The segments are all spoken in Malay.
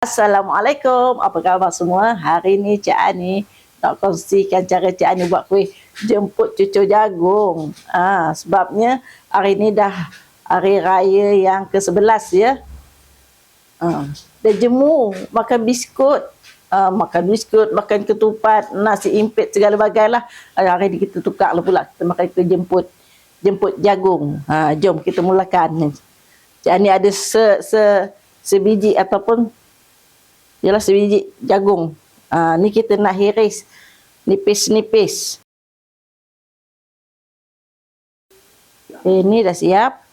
Assalamualaikum. Apa khabar semua? Hari ni Cik Ani nak kongsikan cara Cik Ani buat kuih jemput cucu jagung. Ah, sebabnya hari ni dah hari raya yang ke-11 ya. Ah, dah jemu makan biskut. Ah, makan biskut, makan ketupat, nasi impit segala bagai lah. Ah, Hari ni kita tukar lah pula. Kita makan kuih jemput jemput jagung. Ha, jom kita mulakan. Cik Ani ada se, se, sebiji ataupun ialah sebiji jagung. Ha, ni kita nak hiris nipis-nipis. Okay, ni dah siap.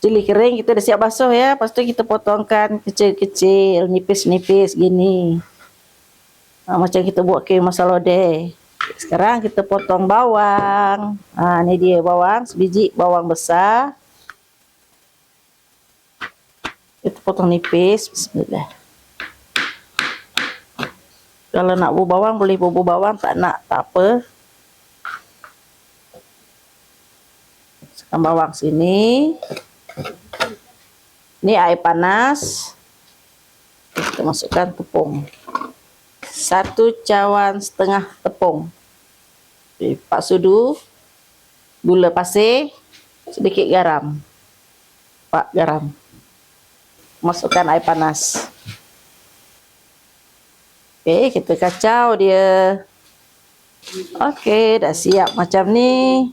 Cili kering kita dah siap basuh ya. Lepas tu kita potongkan kecil-kecil, nipis-nipis gini. Ha, macam kita buat ke masala lodeh. Sekarang kita potong bawang. Ha, ni dia bawang, sebiji bawang besar. Kita potong nipis. Bismillah. Kalau nak bubur bawang boleh bubur bawang, tak nak tak apa. Masukkan bawang sini. Ni air panas. Kita masukkan tepung. Satu cawan setengah tepung. Pak sudu. Gula pasir. Sedikit garam. Pak garam. Masukkan air panas. Okey, kita kacau dia. Okey, dah siap macam ni.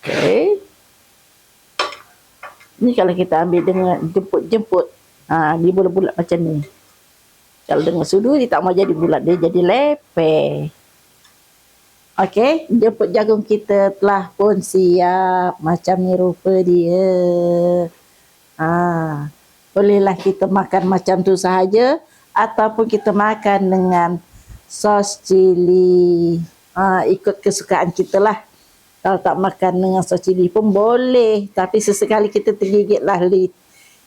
Okey. Ni kalau kita ambil dengan jemput-jemput. Ha, dia bulat-bulat macam ni. Kalau dengan sudu dia tak mau jadi bulat, dia jadi leper. Okey, jemput jagung kita telah pun siap. Macam ni rupa dia. Ha, bolehlah kita makan macam tu sahaja ataupun kita makan dengan sos cili. Ha, ikut kesukaan kita lah. Kalau tak makan dengan sos cili pun boleh. Tapi sesekali kita tergigitlah li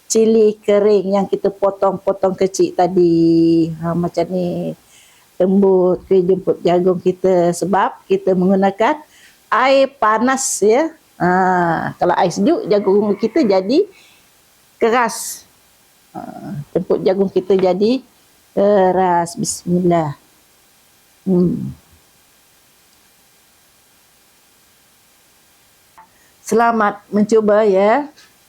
cili kering yang kita potong-potong kecil tadi. Ha, macam ni. Tembut ke jemput jagung kita. Sebab kita menggunakan air panas ya. Ha, kalau air sejuk, jagung kita jadi keras. Ha, jemput jagung kita jadi keras. Bismillah. Hmm. Selamat mencuba ya.